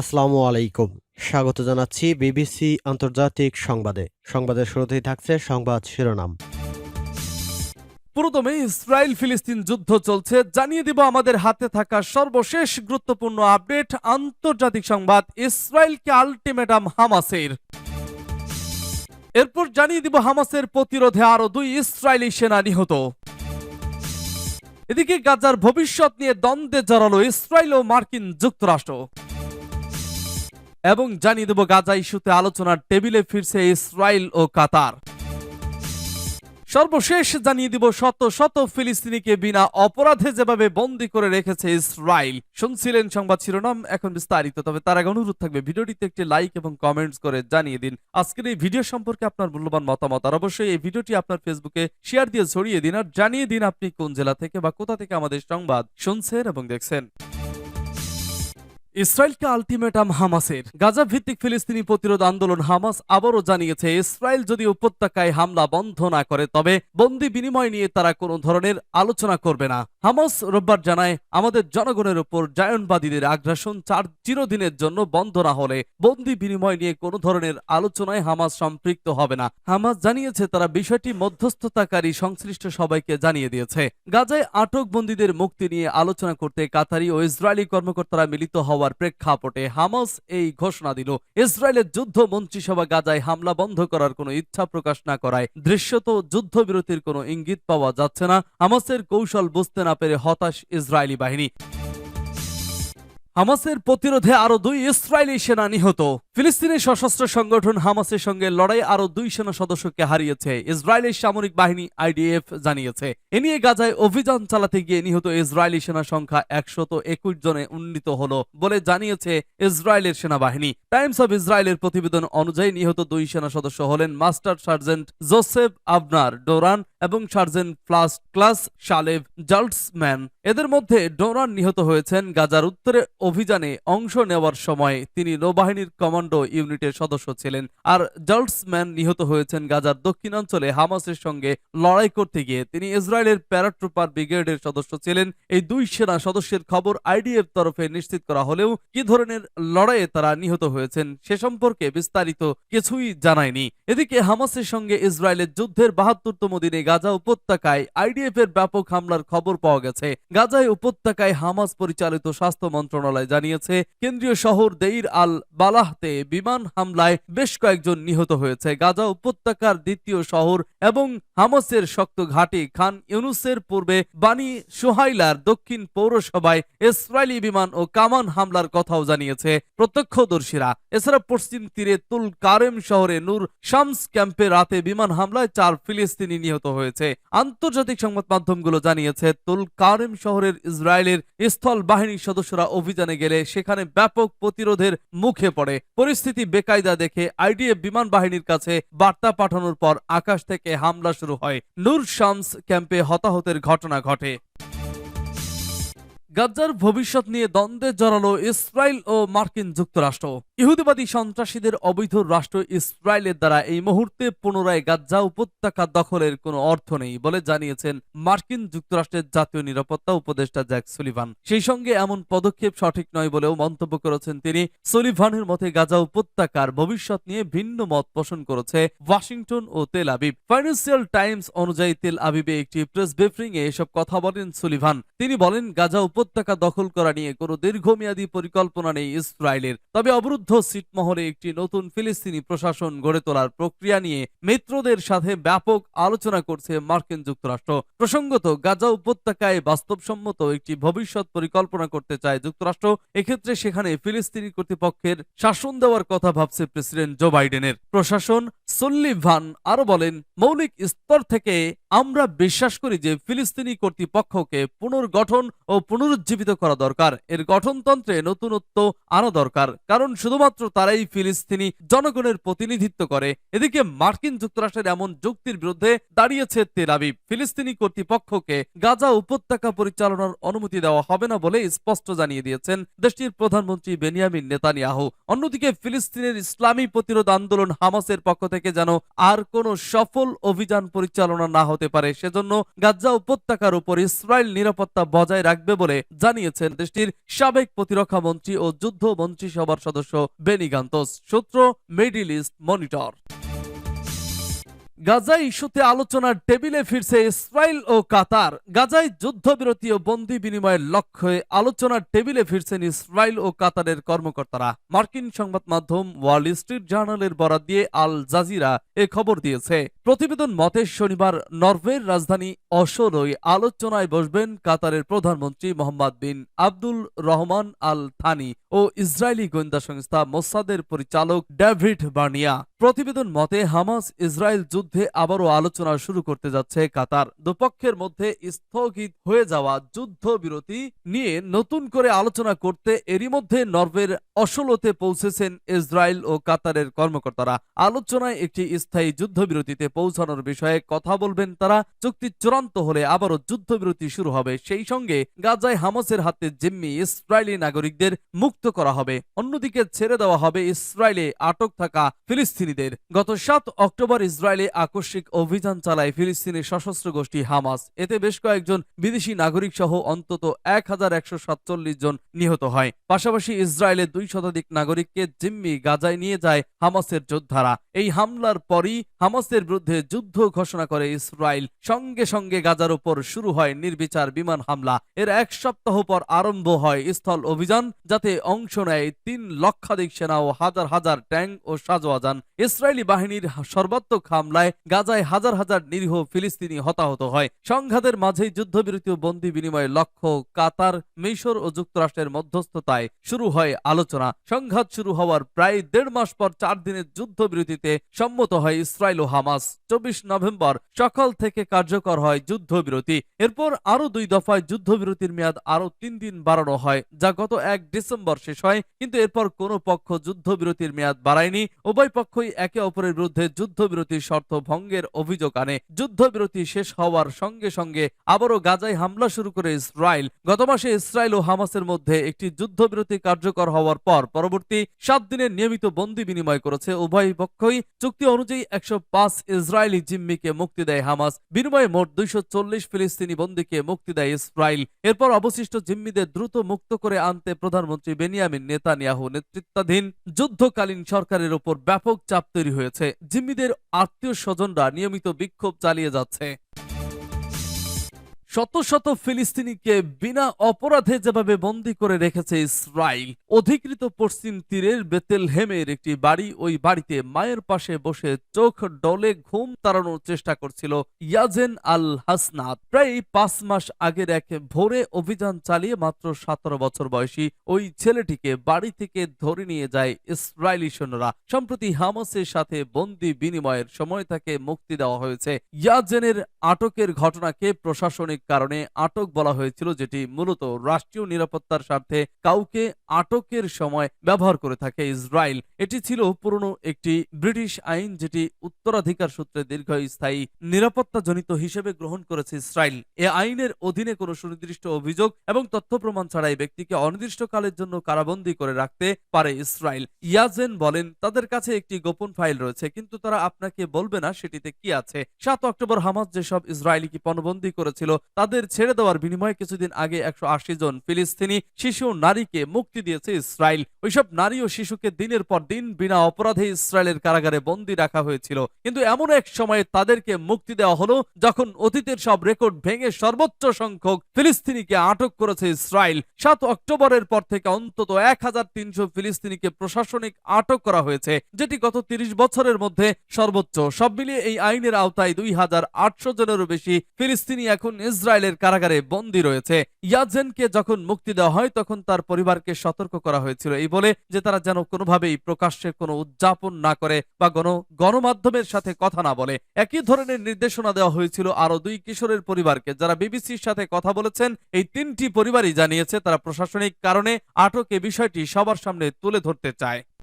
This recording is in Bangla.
আসসালামু আলাইকুম। স্বাগত জানাচ্ছি বিবিসি আন্তর্জাতিক সংবাদে। সংবাদের শুরুতেই থাকছে সংবাদ শিরোনাম। পুরোদমে ইসরায়েল ফিলিস্তিন যুদ্ধ চলছে। জানিয়ে দিব আমাদের হাতে থাকা সর্বশেষ গুরুত্বপূর্ণ আপডেট, আন্তর্জাতিক সংবাদ, ইসরায়েলকে আলটিমেটাম হামাসের। এরপর জানিয়ে দিব হামাসের প্রতিরোধে আরও দুই ইসরায়েলি সেনা নিহত। এদিকে গাজার ভবিষ্যৎ নিয়ে দ্বন্দ্বে জড়ালো ইসরায়েল ও মার্কিন যুক্তরাষ্ট্র। এবং জানিয়ে দেব গাজা ইস্যুতে আলোচনার টেবিলে ফিরছে ইসরায়েল ও কাতার। সর্বশেষ জানিয়ে দিব, শত শত ফিলিস্তিনিকে বিনা অপরাধে যেভাবে বন্দি করে রেখেছে ইসরায়েল। শুনছিলেন সংবাদ শিরোনাম, এখন বিস্তারিত। তবে তার আগে অনুরোধ থাকবে, ভিডিওটিতে একটি লাইক এবং কমেন্টস করে জানিয়ে দিন। আজকের এই ভিডিও সম্পর্কে আপনার মূল্যবান মতামত, আর অবশ্যই এই ভিডিওটি আপনার ফেসবুকে শেয়ার দিয়ে ছড়িয়ে দিন, আর জানিয়ে দিন আপনি কোন জেলা থেকে বা কোথা থেকে আমাদের সংবাদ শুনছেন এবং দেখছেন। ইসরায়েলকে আলটিমেটাম হামাসের গাজা ভিত্তিক ফিলিস্তিনি প্রতিরোধ আন্দোলন হামাস আবারও জানিয়েছে, ইসরায়েল যদি উপত্যকায় হামলা বন্ধ না করে, তবে বন্দি বিনিময় নিয়ে তারা কোনো ধরনের আলোচনা করবে না। হামাস রোববার জানায়, আমাদের জনগণের উপর জায়নবাদীদের আগ্রাসন চার চিরদিনের জন্য বন্ধ না হলে বন্দি বিনিময় নিয়ে কোনো ধরনের আলোচনায় হামাস সম্পৃক্ত হবে না। হামাস জানিয়েছে, তারা বিষয়টি মধ্যস্থতাকারী সংশ্লিষ্ট সবাইকে জানিয়ে দিয়েছে। গাজায় আটক বন্দীদের মুক্তি নিয়ে আলোচনা করতে কাতারি ও ইসরায়েলি কর্মকর্তারা মিলিত হওয়ার প্রেক্ষাপটে হামাস এই ঘোষণা দিল। ইসরায়েলের যুদ্ধ মন্ত্রিসভা গাজায় হামলা বন্ধ করার কোনো ইচ্ছা প্রকাশ না করায়। দৃশ্যত যুদ্ধবিরতির কোনো ইঙ্গিত পাওয়া যাচ্ছে না। হামাসের কৌশল বুঝতে না পেরে হতাশ ইসরায়েলি বাহিনী। হামাসের প্রতিরোধে আরও দুই ইসরায়েলি সেনা নিহত। ফিলিস্তিনের সশস্ত্র সংগঠন হামাসের সঙ্গে লড়াই আরও দুই সেনা সদস্যকে হারিয়েছে ইসরায়েলের সামরিক বাহিনী আইডিএফ জানিয়েছে। এ নিয়ে গাজায় অভিযান চালাতে গিয়ে নিহত ইসরায়েলি সেনা সংখ্যা একশত একুশ জনে উন্নীত হলো বলে জানিয়েছে ইসরায়েলের সেনাবাহিনী। টাইমস অব ইসরায়েলের প্রতিবেদন অনুযায়ী নিহত দুই সেনা সদস্য হলেন master sergeant Joseph Abner Doran এবং sergeant first class Shalev Zaltsman. এদের মধ্যে ডোরান নিহত হয়েছেন গাজার উত্তরে অভিযানে অংশ নেওয়ার সময়। তিনি নৌবাহিনীর কমান্ডো ইউনিটের সদস্য ছিলেন আর জাল্টসম্যান নিহত হয়েছেন গাজার দক্ষিণাঞ্চলে হামাসের সঙ্গে লড়াই করতে গিয়ে। তিনি ইসরায়েলের প্যারাট্রুপার ব্রিগেডের সদস্য ছিলেন। এই দুই সেনা সদস্যের খবর আইডিএফ তরফে নিশ্চিত করা হলেও কি ধরনের লড়াইয়ে তারা নিহত হয়েছেন সে সম্পর্কে বিস্তারিত কিছুই জানায়নি। এদিকে হামাসের সঙ্গে ইসরায়েলের যুদ্ধের বাহাত্তরতম দিনে গাজা উপত্যকায় আইডিএফ এর ব্যাপক হামলার খবর পাওয়া গেছে। গাজায় উপত্যকায় হামাস পরিচালিত স্বাস্থ্য মন্ত্রণালয় জানিয়েছে, কেন্দ্রীয় শহর দেইর আল বালাহতে বিমান হামলায় বেশ কয়েকজন নিহত হয়েছে। গাজা উপত্যকার দ্বিতীয় শহর এবং হামাসের শক্ত ঘাঁটি খান ইউনুসের পূর্বে বানি সোহাইলার দক্ষিণ পৌরসভায় ইসরায়েলি বিমান ও কামান হামলার কথাও জানিয়েছে প্রত্যক্ষদর্শীরা। এছাড়া পশ্চিম তীরে তুল কারেম শহরে নূর শামস ক্যাম্পে রাতে বিমান হামলায় চার ফিলিস্তিনি নিহত হয়েছে। আন্তর্জাতিক সংবাদ মাধ্যমগুলো জানিয়েছে, তুল কারেম শহরের ইসরায়েলের স্থল বাহিনীর সদস্যরা অভিযানে গেলে সেখানে ব্যাপক প্রতিরোধের মুখে পড়ে। পরিস্থিতি বেকায়দা দেখে আইডিএফ বিমান বাহিনীর কাছে বার্তা পাঠানোর পর আকাশ থেকে হামলা শুরু হয়। নূর শামস ক্যাম্পে হতাহতের ঘটনা ঘটে। গাজার ভবিষ্যৎ নিয়ে দ্বন্দ্বে জড়ালো ইসরায়েল ও মার্কিন যুক্তরাষ্ট্র। ইহুদিবাদী সন্ত্রাসীদের অবৈধ রাষ্ট্র ইসরায়েলের দ্বারা এই মুহূর্তে পুনরায় গাজ্জা উপত্যকা দখলের কোনো অর্থ নেই বলে জানিয়েছেন মার্কিন যুক্তরাষ্ট্রের জাতীয় নিরাপত্তা উপদেষ্টা জ্যাক সুলিভান। সেই সঙ্গে এমন পদক্ষেপ সঠিক নয় বলেও মন্তব্য করেছেন তিনি। সুলিভানের মতে গাজা উপত্যকার ভবিষ্যৎ নিয়ে ভিন্ন মত পোষণ করেছে ওয়াশিংটন ও তেল আবিব। ফাইন্যান্সিয়াল টাইমস অনুযায়ী তেল আবিবে একটি প্রেস ব্রিফিং এ এসব কথা বলেন সুলিভান। তিনি বলেন গাজা উপত্যকা দখল করা নিয়ে কোনো দীর্ঘমেয়াদী পরিকল্পনা নেই ইসরায়েলের। তবে অবরুদ্ধ সিটমহলে একটি নতুন ফিলিস্তিনি প্রশাসন গড়ে তোলার প্রক্রিয়া নিয়ে মিত্রদের সাথে ব্যাপক আলোচনা করছে মার্কিন যুক্তরাষ্ট্র। প্রসঙ্গত, গাজা উপত্যকায় বাস্তবসম্মত একটি ভবিষ্যৎ পরিকল্পনা করতে চায় যুক্তরাষ্ট্র। এক্ষেত্রে সেখানে ফিলিস্তিনি কর্তৃপক্ষের শাসন দেওয়ার কথা ভাবছে প্রেসিডেন্ট জো বাইডেনের। প্রশাসন সুল্লিভান আরও বলেন, মৌলিক স্তর থেকে আমরা বিশ্বাস করি যে ফিলিস্তিনি কর্তৃপক্ষকে পুনর্গঠন ও পুনরুজ্জীবিত করা দরকার। এর গঠনতন্ত্রে নতুনত্ব আনা দরকার। কারণ শুধুমাত্র তারাই ফিলিস্তিনি জনগণের প্রতিনিধিত্ব করে। এদিকে মার্কিন যুক্তরাষ্ট্রের এমন যুক্তির বিরুদ্ধে দাঁড়িয়েছে তেল ফিলিস্তিনি কর্তৃপক্ষকে গাজা উপত্যকা পরিচালনার অনুমতি দেওয়া হবে না বলে স্পষ্ট জানিয়ে দিয়েছেন দেশটির প্রধানমন্ত্রী বেনিয়ামিন নেতানিয়াহু। অন্যদিকে ফিলিস্তিনের ইসলামী প্রতিরোধ আন্দোলন হামাসের পক্ষ থেকে যেন আর কোনো সফল অভিযান পরিচালনা না হতে পারে, সেজন্য গাজা উপত্যকার উপর ইসরায়েল নিরাপত্তা বজায় রাখবে বলে জানিয়েছেন দেশটির সাবেক প্রতিরক্ষা মন্ত্রী ও যুদ্ধ মন্ত্রিসভার সদস্য বেনি গান্তোস। সূত্র মিডিল ইস্ট মনিটর। গাজায় ইস্যুতে আলোচনার টেবিলে ফিরছে ইসরায়েল ও কাতার। গাজায় যুদ্ধবিরতি ও বন্দি বিনিময়ের লক্ষ্যে আলোচনার টেবিলে ফিরছেন ইসরায়েল ও কাতারের কর্মকর্তারা। মার্কিন সংবাদ মাধ্যম ওয়াল স্ট্রিট জার্নালের বরাদ দিয়ে আল জাজিরা এ খবর দিয়েছে। প্রতিবেদন মতে, শনিবার নরওয়ের রাজধানী অসোরই আলোচনায় বসবেন কাতারের প্রধানমন্ত্রী Mohammed bin Abdul Rahman Al Thani ও ইসরায়েলি গোয়েন্দা সংস্থা মোসাদের পরিচালক ডেভিড বার্নিয়া। প্রতিবেদন মতে, হামাস ইসরায়েল যুদ্ধে আবারও আলোচনা শুরু করতে যাচ্ছে কাতার। দুপক্ষের মধ্যে স্থগিত হয়ে যাওয়া যুদ্ধবিরতি নিয়ে নতুন করে আলোচনা করতে এরই মধ্যে নরওয়ের অসলোতে পৌঁছেছেন ইসরায়েল ও কাতারের কর্মকর্তারা। আলোচনায় একটি স্থায়ী যুদ্ধবিরতিতে পৌঁছানোর বিষয়ে কথা বলবেন তারা। চুক্তি চূড়ান্ত হলে আবারও যুদ্ধবিরতি শুরু হবে। সেই সঙ্গে গাজায় হামাসের হাতে জিম্মি ইসরায়েলি নাগরিকদের মুক্ত করা হবে। অন্যদিকে ছেড়ে দেওয়া হবে ইসরায়েলে আটক থাকা ফিলিস্তিনিদের গত সাত অক্টোবর ইসরায়েলে আকস্মিক অভিযান চালায় ফিলিস্তিনি সশস্ত্র গোষ্ঠী হামাস। এতে বেশ কয়েকজন বিদেশি নাগরিক সহ অন্তত এক হাজার একশো সাতচল্লিশ জন নিহত হয়। পাশাপাশি ইসরায়েলের দুই শতাধিক নাগরিককে জিম্মি গাজায় নিয়ে যায় হামাসের যোদ্ধারা। এই হামলার পরই হামাসের বিরুদ্ধে যুদ্ধ ঘোষণা করে ইসরায়েল। সঙ্গে সঙ্গে গাজার উপর শুরু হয় নির্বিচার বিমান হামলা। এর এক সপ্তাহ পর আরম্ভ হয় স্থল অভিযান, যাতে অংশ নেয় তিন লক্ষাধিক সেনা ও হাজার হাজার ট্যাঙ্ক ও সাজোয়াজান। ইসরায়েলি বাহিনীর সর্বাত্মক হামলায় গাজায় হাজার হাজার নিরীহ ফিলিস্তিনি হতাহত হয়। সংঘাতের মাঝেই যুদ্ধবিরতি ও বন্দি বিনিময়ের লক্ষ্য কাতার, মিশর ও যুক্তরাষ্ট্রের মধ্যস্থতায় শুরু হয় আলোচনা। সংঘাত শুরু হওয়ার প্রায় দেড় মাস পর চার দিনের যুদ্ধবিরতিতে সম্মত হয় ইসরায়েল ও হামাস। চব্বিশ নভেম্বর সকাল থেকে কার্যকর হয় যুদ্ধবিরতি। এরপর আরও দুই দফায় যুদ্ধবিরতির মেয়াদ আরও তিন দিন বাড়ানো হয়, যা গত এক ডিসেম্বর শেষ হয়। কিন্তু এরপর কোনো পক্ষ যুদ্ধবিরতির মেয়াদ বাড়ায়নি। উভয় পক্ষই একে অপরের বিরুদ্ধে যুদ্ধবিরতির শর্ত ভঙ্গের অভিযোগ আনে। যুদ্ধবিরতি শেষ হওয়ার সঙ্গে সঙ্গে আবারও গাজায় হামলা শুরু করে ইসরায়েল। গত মাসে ইসরায়েল ও হামাসের মধ্যে একটি যুদ্ধবিরতি কার্যকর হওয়ার পর পরবর্তী সাত দিনের নিয়মিত বন্দি বিনিময় করেছে। উভয় পক্ষই চুক্তি অনুযায়ী একশো পাঁচ ইসরায়েলি জিম্মিকে মুক্তি দেয় হামাস। বিনিময়ে মোট দুইশো চল্লিশ ফিলিস্তিনি বন্দীকে মুক্তি দেয় ইসরায়েল। এরপর অবশিষ্ট জিম্মিদের দ্রুত মুক্ত করে আনতে প্রধানমন্ত্রী বেনিয়ামিন নেতানিয়াহু নেতৃত্বাধীন যুদ্ধকালীন সরকারের উপর ব্যাপক চাপ তৈরি হয়েছে। জিম্মিদের আত্মীয় স্বজনরা নিয়মিত বিক্ষোভ চালিয়ে যাচ্ছে। শত শত ফিলিস্তিনিকে বিনা অপরাধে যেভাবে বন্দী করে রেখেছে ইসরায়েল, অধিকৃত পশ্চিম তীরের বেতেলহেমের একটি বাড়ি ওই বাড়িতে মায়ের পাশে বসে চোখ ডলে ঘুম তাড়ানোর চেষ্টা করছিল ইয়াজেন আল হাসনাত প্রায় পাঁচ মাস আগের এক ভোরে অভিযান চালিয়ে মাত্র সতেরো বছর বয়সী ওই ছেলেটিকে বাড়ি থেকে ধরে নিয়ে যায় ইসরায়েলি সৈন্যরা। সম্প্রতি হামাসের সাথে বন্দি বিনিময়ের সময় তাকে মুক্তি দেওয়া হয়েছে। ইয়াজেনের আটকের ঘটনাকে প্রশাসনিক কারণে আটক বলা হয়েছিল, যেটি মূলত রাষ্ট্রীয় নিরাপত্তার স্বার্থে কাউকে আটকের সময় ব্যবহার করে থাকে ইসরায়েল। এটি ছিল পুরনো একটি ব্রিটিশ আইন, যেটি উত্তরাধিকার সূত্রে দীর্ঘস্থায়ী নিরাপত্তাজনিত হিসেবে গ্রহণ করেছে ইসরায়েল। এ আইনের অধীনে কোনো সুনির্দিষ্ট অভিযোগ এবং তথ্য প্রমাণ ছাড়াই ব্যক্তিকে অনির্দিষ্টকালের জন্য কারাবন্দী করে রাখতে পারে ইসরায়েল। ইয়াজেন বলেন, তাদের কাছে একটি গোপন ফাইল রয়েছে, কিন্তু তারা আপনাকে বলবে না সেটিতে কি আছে। সাত অক্টোবর হামাস যেসব ইসরায়েলিকে পণবন্দী করেছিল তাদের ছেড়ে দেওয়ার বিনিময়ে কিছুদিন আগে একশো আশি জন ফিলিস্তিনি শিশু নারীকে মুক্তি দিয়েছে ইসরায়েল। ওইসব নারী ও শিশুকে দিনের পর দিন বিনা অপরাধে ইসরায়েলের কারাগারে বন্দী রাখা হয়েছিল। কিন্তু এমন এক সময়ে তাদেরকে মুক্তি দেওয়া হলো যখন অতীতের সব রেকর্ড ভেঙে সর্বোচ্চ সংখ্যক ফিলিস্তিনিকে আটক করেছে ইসরায়েল। সাত অক্টোবরের পর থেকে অন্তত এক হাজার তিনশো ফিলিস্তিনিকে প্রশাসনিক আটক করা হয়েছে, যেটি গত তিরিশ বছরের মধ্যে সর্বোচ্চ। সব মিলিয়ে এই আইনের আওতায় দুই হাজার আটশো জনেরও বেশি ফিলিস্তিনি এখন ইসরায়েলের কারাগারে বন্দী রয়েছে। ইয়াজেনকে যখন মুক্তি দেওয়া হয়, তখন তার পরিবারকে সতর্ক করা হয়েছিল। এই বলে যে তারা যেন কোনোভাবেই প্রকাশ্যে কোনো উদযাপন না করে বা গণ, গণমাধ্যমের সাথে কথা না বলে। একই ধরনের নির্দেশনা দেওয়া হয়েছিল আরও দুই কিশোরের পরিবারকে। যারা বিবিসির সাথে কথা বলেছেন, এই তিনটি পরিবারই জানিয়েছে, তারা প্রশাসনিক কারণে আটক বিষয়টি সবার সামনে তুলে ধরতে চায়।